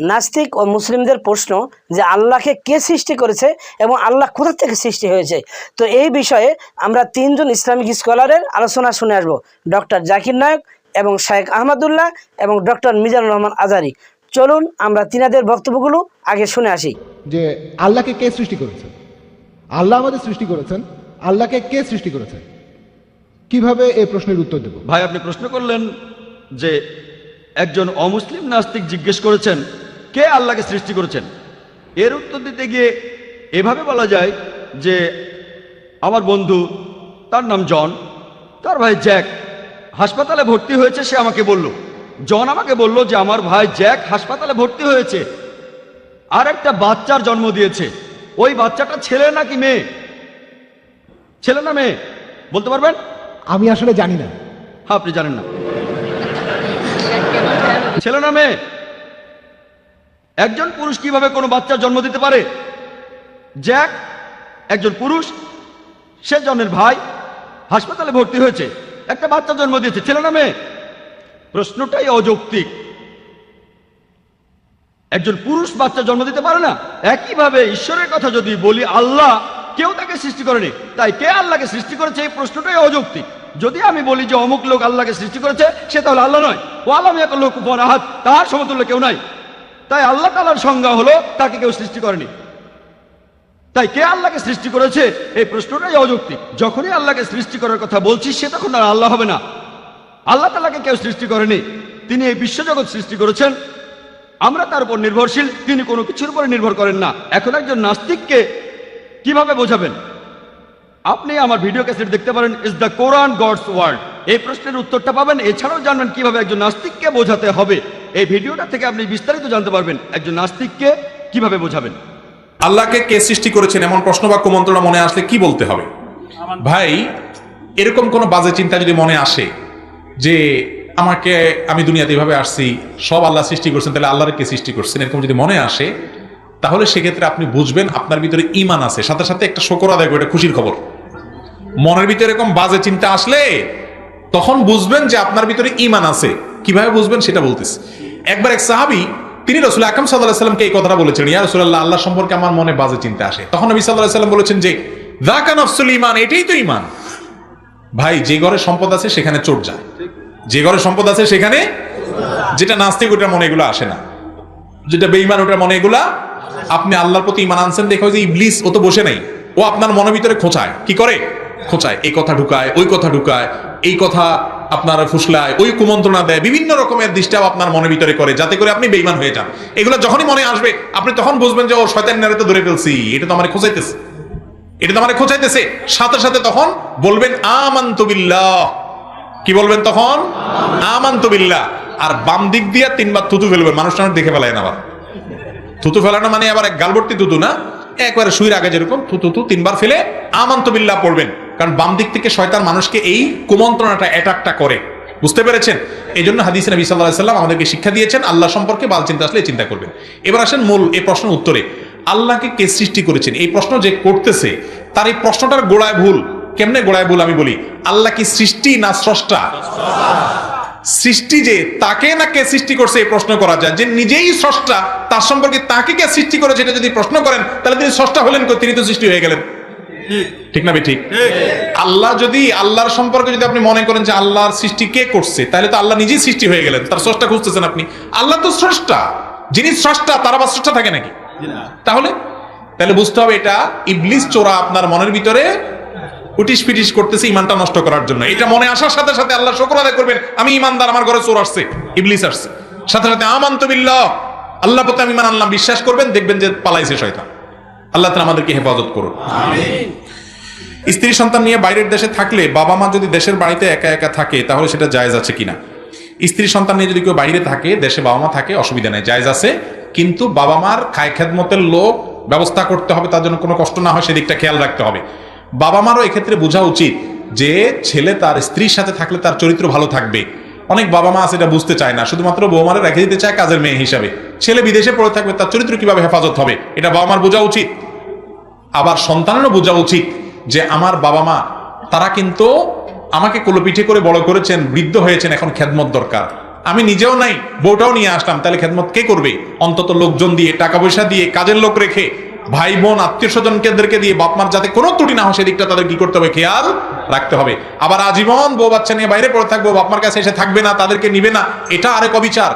নাস্তিক ও মুসলিমদের প্রশ্ন যে আল্লাহকে কে সৃষ্টি করেছে এবং আল্লাহ কোথা থেকে সৃষ্টি হয়েছে? তো এই বিষয়ে আমরা তিনজন ইসলামিক স্কলারের আলোচনা শুনে আসব। ডক্টর জাকির নায়ক এবং শায়েখ আহমদুল্লাহ এবং ডক্টর মিজানুর রহমান আজারি। চলুন আমরা তিনাদের বক্তব্যগুলো আগে শুনে আসি। যে আল্লাহকে কে সৃষ্টি করেছে? আল্লাহ আমাদের সৃষ্টি করেছেন আল্লাহকে কে সৃষ্টি করেছেন কীভাবে এই প্রশ্নের উত্তর দেব? ভাই আপনি প্রশ্ন করলেন যে একজন অমুসলিম নাস্তিক জিজ্ঞেস করেছেন কে আল্লাহকে সৃষ্টি করেছেন? এর উত্তর দিতে গিয়ে এভাবে বলা যায় যে আমার বন্ধু তার নাম জন তার ভাই জ্যাক হাসপাতালে ভর্তি হয়েছে সে আমাকে বলল। জন আমাকে বলল যে আমার ভাই জ্যাক হাসপাতালে ভর্তি হয়েছে আর একটা বাচ্চার জন্ম দিয়েছে। ওই বাচ্চাটা ছেলে নাকি মেয়ে? ছেলে না মেয়ে? বলতে পারবেন? আমি আসলে জানি না। হ্যাঁ আপনি জানেন না। ছেলে না মেয়ে? একজন পুরুষ কীভাবে কোনো বাচ্চা জন্ম দিতে পারে? জ্যাক, একজন পুরুষ সে জনের ভাই হাসপাতালে ভর্তি হয়েছে, একটা বাচ্চা জন্ম দিয়েছে, ছেলে না মেয়ে? প্রশ্নটাই অযৌক্তিক। একজন পুরুষ বাচ্চা জন্ম দিতে পারে না? একইভাবে ঈশ্বরের কথা যদি বলি, আল্লাহ কেউ তাকে সৃষ্টি করেনি। তাই কে আল্লাহকে সৃষ্টি করেছে এই প্রশ্নটাই অযৌক্তিক। যদি আমি বলি যে অমুক লোক আল্লাহকে সৃষ্টি করেছে, সে তাহলে আল্লাহ নয়। ও আল্লাহ এক লোক উপর আহাত তার সমতুল্য কেউ নাই। তাই আল্লাহ তালার সংজ্ঞা হলো তাকে কেউ সৃষ্টি করেনি। তাই কে আল্লাহকে সৃষ্টি করেছে? এই প্রশ্নটাই অযৌক্তিক। যখনই আল্লাহকে সৃষ্টি করার কথা বলছি, সে তখন আর আল্লাহ হবে না। আল্লাহ তালাকে কেউ সৃষ্টি করেনি। তিনি এই বিশ্বজগৎ সৃষ্টি করেছেন। আমরা তার উপর নির্ভরশীল। তিনি কোনো কিছুর উপরে নির্ভর করেন না। এখন একজন নাস্তিককে কীভাবে বোঝাবেন? আপনি আমার ভিডিও ক্যাসেট দেখতে পারেন। Is the Quran God's world এই প্রশ্নের উত্তরটা পাবেন। এছাড়াও জানবেন কীভাবে একজন নাস্তিককে বোঝাতে হবে। এই ভিডিওটা থেকে আপনি বিস্তারিত জানতে পারবেন একজন নাস্তিককে কীভাবে বোঝাবেন। আল্লাহকে কে সৃষ্টি করেছেন এমন প্রশ্ন বা কুমন্ত্রণা মনে আসলে কি বলতে হবে? ভাই এরকম কোনো বাজে চিন্তা যদি মনে আসে যে আমাকে আমি দুনিয়াতে এভাবে আসছি সব আল্লাহ সৃষ্টি করছেন তাহলে আল্লাহর কে সৃষ্টি করছেন? এরকম যদি মনে আসে তাহলে সেক্ষেত্রে আপনি বুঝবেন আপনার ভিতরে ইমান আছে। সাথে সাথে একটা শকর আদায় করে খুশির খবর। মনের ভিতরে এরকম বাজে চিন্তা আসলে তখন বুঝবেন যে আপনার ভিতরে ইমান আছে। কীভাবে বুঝবেন সেটা বলতেছি। একবার এক সাহাবি, তিনি রসুল আকরম সাল্লাহ সাল্লামকে এই কথাটা বলেছেন ইয়া রসুল্লাহ আল্লাহ সম্পর্কে আমার মনে বাজে চিন্তা আসে। তখন নবী সাল্লাহ সাল্লাম বলেছেন যে দাকা নফসুল ইমান এটাই তো ইমান ভাই, যে ঘরে সম্পদ আছে সেখানে চোর যায়। যে ঘরে সম্পদ আছে সেখানে যেটা নাস্তিক, ওটার মনে এগুলো আসে না। যেটা বেইমান ওটার মনে এগুলা আপনি আল্লাহর প্রতি ইমান আনছেন, দেখো যে ইবলিস, ও তো বসে নাই। ও আপনার মনের ভিতরে খোঁচায়। কি করে? খোঁচায়। এই কথা ঢুকায়, ওই কথা ঢুকায়, এই কথা আপনার ফুসলায়, ওই কুমন্ত্রণা দেয়, বিভিন্ন রকমের দৃষ্টাও আপনার মনে ভিতরে করে, যাতে করে আপনি বেইমান হয়ে যান। এগুলো যখনই মনে আসবে, আপনি তখন বুঝবেন যে, ও শয়তান নারে তো ধরে ফেলছি। এটা তো আমার খোঁচাইতেছে। এটা তো আমার খোঁচাইতেছে। সাথে সাথে তখন বলবেন, আমান্তু বিল্লাহ। কি বলবেন তখন? আমান্তু বিল্লাহ। আর বাম দিক দিয়ে তিনবার থুতু ফেলবেন মানুষ দেখে ফেলায় না আবার। থুতু ফেলানো মানে আবার এক গালবর্তি থুতু না? একবারে শুয়ের আগে যেরকম থুতু থু তিনবার ফেলে আমান্ত বিল্লাহ পড়বেন। কারণ বাম দিক থেকে শয়তান মানুষকে এই কুমন্ত্রণাটা অ্যাটাকটা করে। বুঝতে পেরেছেন? এই জন্য হাদিস নবী সাল্লাহ আমাদেরকে শিক্ষা দিয়েছেন, আল্লাহ সম্পর্কে বাল চিন্তা আসলে চিন্তা করবেন। এবার আসেন মূল, এই প্রশ্ন উত্তরে। আল্লাহকে কে সৃষ্টি করেছেন? এই প্রশ্ন যে করতেছে, তার এই প্রশ্নটার গোড়ায় ভুল। কেমনে গোড়ায় ভুল আমি বলি? আল্লাহ কি সৃষ্টি না স্রষ্টা? সৃষ্টি যে, তাকে না কে সৃষ্টি করছে এই প্রশ্ন করা যায়? যে নিজেই স্রষ্টা, তার সম্পর্কে তাকে কে সৃষ্টি করেছে এটা যদি প্রশ্ন করেন, তাহলে তিনি স্রষ্টা হলেন? তিনি তো সৃষ্টি হয়ে গেলেন। ঠিক না ঠিক আল্লাহ যদি, আল্লাহর সম্পর্কে যদি আপনি মনে করেন যে আল্লাহর সৃষ্টি কে করছে, তাহলে তো আল্লাহ নিজেই সৃষ্টি হয়ে গেলেন। তার স্রষ্টা খুঁজতেছেন আপনি। আল্লাহ তো স্রষ্টা। যিনি স্রষ্টা, তার আবার স্রষ্টা থাকে নাকি? তাহলে? তাহলে বুঝতে হবে এটা ইবলিস চোরা আপনার মনের ভিতরে উটিস পিটিস করতেছে ইমানটা নষ্ট করার জন্য। এটা মনে আসার সাথে সাথে আল্লাহ শুকর আদায় করবেন, আমি ইমানদার আমার ঘরে চোর আসছে, ইবলিস আসছে। সাথে সাথে আমান্ত বিল্লাহ, আল্লাহ প্রতি আমি ইমান আল্লাহ বিশ্বাস করবেন, দেখবেন যে পালাইছে শয়তান। আল্লাহ তাআলা আমাদেরকে হেফাজত করুন। স্ত্রী সন্তান নিয়ে বাইরের দেশে থাকলে বাবা মা যদি দেশের বাড়িতে একা একা থাকে তাহলে সেটা জায়জ আছে কিনা? স্ত্রী সন্তান নিয়ে যদি কেউ বাইরে থাকে দেশে বাবা মা থাকে অসুবিধা নেই জায়জ আছে। কিন্তু বাবা মার খায় খেদমতের লোক ব্যবস্থা করতে হবে তার জন্য কোনো কষ্ট না হয় সেদিকটা খেয়াল রাখতে হবে। বাবা মারও এক্ষেত্রে বোঝা উচিত যে ছেলে তার স্ত্রীর সাথে থাকলে তার চরিত্র ভালো থাকবে। অনেক বাবা মা আছে এটা বুঝতে চায় না। শুধুমাত্র বৌমারে রেখে দিতে চায় কাজের মেয়ে হিসাবে। ছেলে বিদেশে পড়ে থাকবে, তার চরিত্র কীভাবে হেফাজত হবে? এটা বাবা মার বোঝা উচিত। আবার সন্তানেরও বোঝা উচিত যে আমার বাবা মা, তারা কিন্তু আমাকে কোলোপিঠে করে বড় করেছেন, বৃদ্ধ হয়েছেন, এখন খেদমত দরকার। আমি নিজেও নাই, বউটাও নিয়ে আসলাম, তাহলে খেদমত কে করবে? অন্তত লোকজন দিয়ে, টাকা পয়সা দিয়ে, কাজের লোক রেখে ভাই বোন, আত্মীয় স্বজনকেদেরকে দিয়ে বাপমার যাতে কোনো ত্রুটি না হয়, সেদিকটা তাদের কি করতে হবে? খেয়াল রাখতে হবে। আবার আজীবন বউ বাচ্চা নিয়ে বাইরে পড়ে থাকব বাপমার কাছে এসে থাকবে না, তাদেরকে নিবে না, এটা আরেক অবিচার।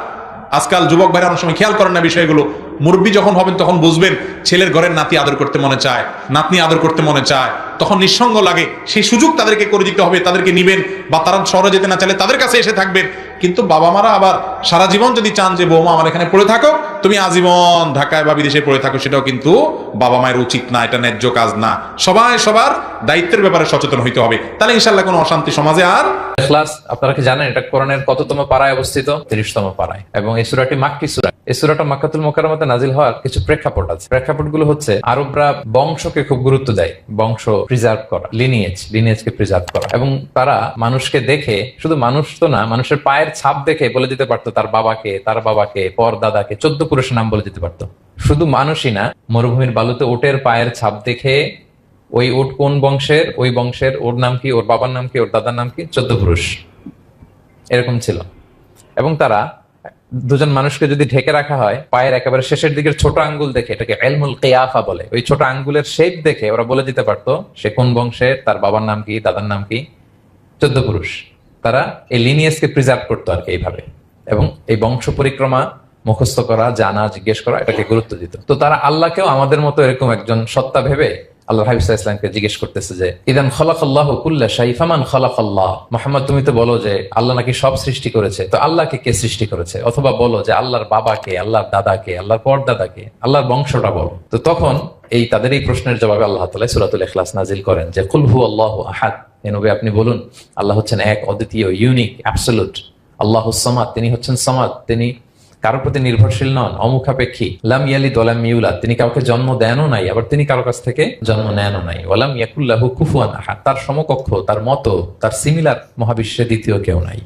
আজকাল যুবক ভাইরা অনেক সময় খেয়াল করেন না বিষয়গুলো। মুরব্বী যখন হবেন, তখন বুঝবেন ছেলের ঘরের নাতি আদর করতে মনে চায়, নাতনি আদর করতে মনে চায়। তখন নিঃসঙ্গ লাগে, সেই সুযোগ তাদেরকে করে দিতে হবে, তাদেরকে নিবেন বা তারা শহরে যেতে না চাইলে তাদের কাছে এসে থাকবেন। কিন্তু বাবা মারা আবার সারা জীবন যদি চান যে, বৌমা, আমার এখানে পড়ে থাকো, তুমি আজীবন ঢাকায় বা বিদেশে পড়ে থাকো, সেটাও কিন্তু বাবা মায়ের উচিত না, এটা ন্যায্য কাজ না। সবাই সবার দায়িত্বের ব্যাপারে সচেতন হইতে হবে। তাহলে ইনশাল্লাহ কোনো অশান্তি সমাজে আর ইখলাস আপনারা কি জানেন, এটা কোরআনের কততম পাড়ায় অবস্থিত? তিরিশতম পাড়ায়। এবং এই সুরাটি মাক্কি সুরা। এই সুরাটা মাক্কাতুল মোকাররমাতে নাজিল হওয়ার কিছু প্রেক্ষাপট আছে। প্রেক্ষাপটগুলো হচ্ছে, আরবরা বংশকে খুব গুরুত্ব দেয়, বংশ প্রিজার্ভ করা লিনিয়েজ লিনিয়েজকে প্রিজার্ভ করা। এবং তারা মানুষকে দেখে, শুধু মানুষ তো না, মানুষের পায়ের ছাপ দেখে বলে দিতে পারতো, তার বাবাকে তার বাবাকে, পর দাদাকে, চোদ্দ পুরুষের নাম বলে দিতে পারতো। শুধু মানুষই না, মরুভূমির বালুতে ওটের পায়ের ছাপ দেখে, ওই ওট কোন বংশের, ওই বংশের ওর নাম কি, ওর বাবার নাম কি, ওর দাদার নাম কি, চোদ্দ পুরুষ। এরকম ছিল। এবং তারা দুজন মানুষকে যদি ঢেকে রাখা হয়, পায়ের একেবারে শেষের দিকের ছোট আঙ্গুল দেখে, এটাকে এলমুল কেয়াফা বলে, ওই ছোট আঙ্গুলের শেপ দেখে ওরা বলে দিতে পারতো, সে কোন বংশের, তার বাবার নাম কি, দাদার নাম কি? চোদ্দ পুরুষ। তারা এই লিনিয়াসকে প্রিজার্ভ করতো আর কি এইভাবে। এবং এই বংশ পরিক্রমা মুখস্থ করা, জানা, জিজ্ঞেস করা, এটাকে গুরুত্ব দিত। তো তারা আল্লাহকেও আমাদের মতো এরকম একজন সত্তা ভেবে আল্লাহ হাবিব ইসলামকে জিজ্ঞেস করতেছে যে, ইদান খলাকাল্লাহ কুল্লা শাইফামান খলাকাল্লাহ? মোহাম্মদ, তুমি তো বলো যে, আল্লাহ নাকি সব সৃষ্টি করেছে। তো আল্লাহকে কে সৃষ্টি করেছে? অথবা বলো যে, আল্লাহর বাবাকে, আল্লাহর দাদাকে, আল্লাহর পরদাদাকে, আল্লাহর বংশটা বলো। তো তখন এই তাদের এই প্রশ্নের জবাবে আল্লাহ তালা সুরাতুল ইখলাস নাজিল করেন যে কুলহু আল্লাহ আহাদ। এ নবী আপনি বলুন, আল্লাহ হচ্ছেন এক অদ্বিতীয়, ইউনিক অ্যাবসলুট আল্লাহ সামাদ। তিনি হচ্ছেন সামাদ। তিনি কারোর প্রতি নির্ভরশীল নন, অমুখাপেক্ষী। লাম ইয়ালি দোলাম ইউলাদ। তিনি কাউকে জন্ম দেনও নাই, আবার তিনি কারও কাছ থেকে জন্ম নেনও নাই। ওলাম ইয়াকুল্লাহু কুফুয়ান আহাদ। তার সমকক্ষ, তার মতো, তার সিমিলার মহাবিশ্বে দ্বিতীয় কেউ নাই।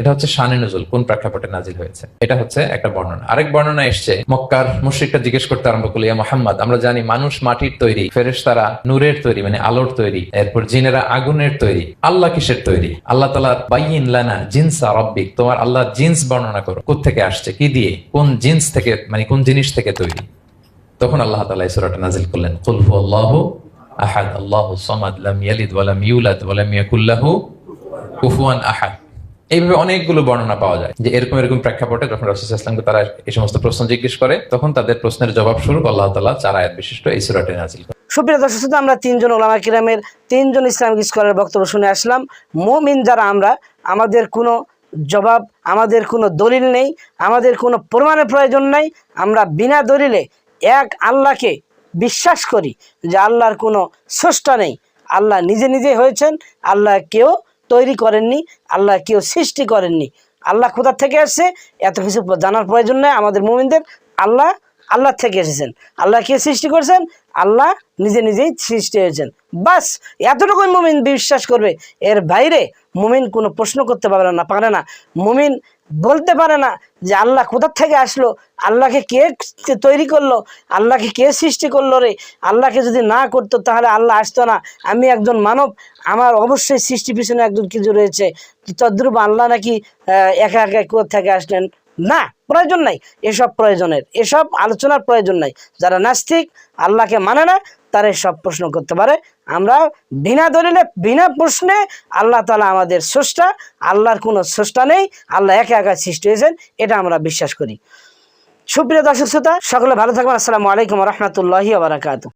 এটা হচ্ছে শানে নজুল, কোন প্রেক্ষাপটে নাজিল হয়েছে? এটা হচ্ছে একটা বর্ণনা। আরেক বর্ণনা এসছে, মক্কার মুশরিকটা জিজ্ঞেস করতে আরম্ভ মোহাম্মদ, আমরা জানি মানুষ মাটির তৈরি, ফেরেশতারা নূরের তৈরি মানে আলোর তৈরি, এরপর জিনেরা আগুনের তৈরি, আল্লাহ কিসের তৈরি? আল্লাহ বাইন লানা তোমার আল্লাহর জিন্স বর্ণনা করো থেকে আসছে, কি দিয়ে? কোন জিন্স থেকে মানে কোন জিনিস থেকে তৈরি? তখন আল্লাহ তালা এই সূরাটা নাজিল করলেন, কুল হুয়াল্লাহু আহাদ, আল্লাহু সামাদ, লাম ইয়ালিদ ওয়া লাম ইউলাদ ওয়া লাম ইয়াকুল লাহু কুফুয়ান আহাদ। এইভাবে অনেকগুলো বর্ণনা পাওয়া যায় যে এরকম এরকম প্রেক্ষাপটে যখন রাসূল ইসলামকে তারা এই সমস্ত প্রশ্ন জিজ্ঞেস করে তখন তাদের প্রশ্নের জবাব স্বরূপ আল্লাহ তাআলা চার আয়াত বিশিষ্ট এই সূরাটি নাজিল সুপ্রিয় দর্শক শ্রোতা, আমরা তিনজন ওলামা কিরামের তিনজন ইসলামিক স্কলারের বক্তব্য শুনে আসলাম। মোমিন যারা আমরা আমাদের কোনো জবাব আমাদের কোনো দলিল নেই আমাদের কোনো প্রমাণের প্রয়োজন নাই। আমরা বিনা দলিলে এক আল্লাহকে বিশ্বাস করি যে আল্লাহর কোনো স্রষ্টা নেই। আল্লাহ নিজে নিজে হয়েছেন আল্লাহ কেউ তৈরি করেননি, আল্লাহ কেউ সৃষ্টি করেননি। আল্লাহ কোথার থেকে আসছে এত কিছু জানার প্রয়োজন নেই আমাদের মোমিনদের। আল্লাহ আল্লাহ থেকে এসেছেন। আল্লাহ কে সৃষ্টি করেছেন? আল্লাহ নিজে নিজেই সৃষ্টি হয়েছেন। বাস, এতটুকুই মুমিন বিশ্বাস করবে। এর বাইরে মুমিন কোনো প্রশ্ন করতে পারবে না, পারে না। মুমিন বলতে পারে না যে আল্লাহ কোথার থেকে আসলো? আল্লাহকে কে তৈরি করল? আল্লাহকে কে সৃষ্টি করল রে? আল্লাহকে যদি না করতো তাহলে আল্লাহ আসতো না। আমি একজন মানব, আমার অবশ্যই সৃষ্টি পিছনে একজন কিছু রয়েছে। তদ্রুপ আল্লাহ নাকি একা একা কোথা থেকে আসলেন? না, প্রয়োজন নাই। এসব প্রয়োজনের, এসব আলোচনার প্রয়োজন নাই। যারা নাস্তিক, আল্লাহকে মানে না তারা সব প্রশ্ন করতে পারে। আমরা বিনা দলিলে, বিনা প্রশ্নে আল্লাহ তালা আমাদের স্রষ্টা, আল্লাহর কোনো স্রষ্টা নেই, আল্লাহ একে একা সৃষ্টি হয়েছেন, এটা আমরা বিশ্বাস করি। সুপ্রিয় দর্শক শ্রোতা, সকলে ভালো থাকবেন, আসসালামু আলাইকুম রহমতুল্লাহি বারাকাতু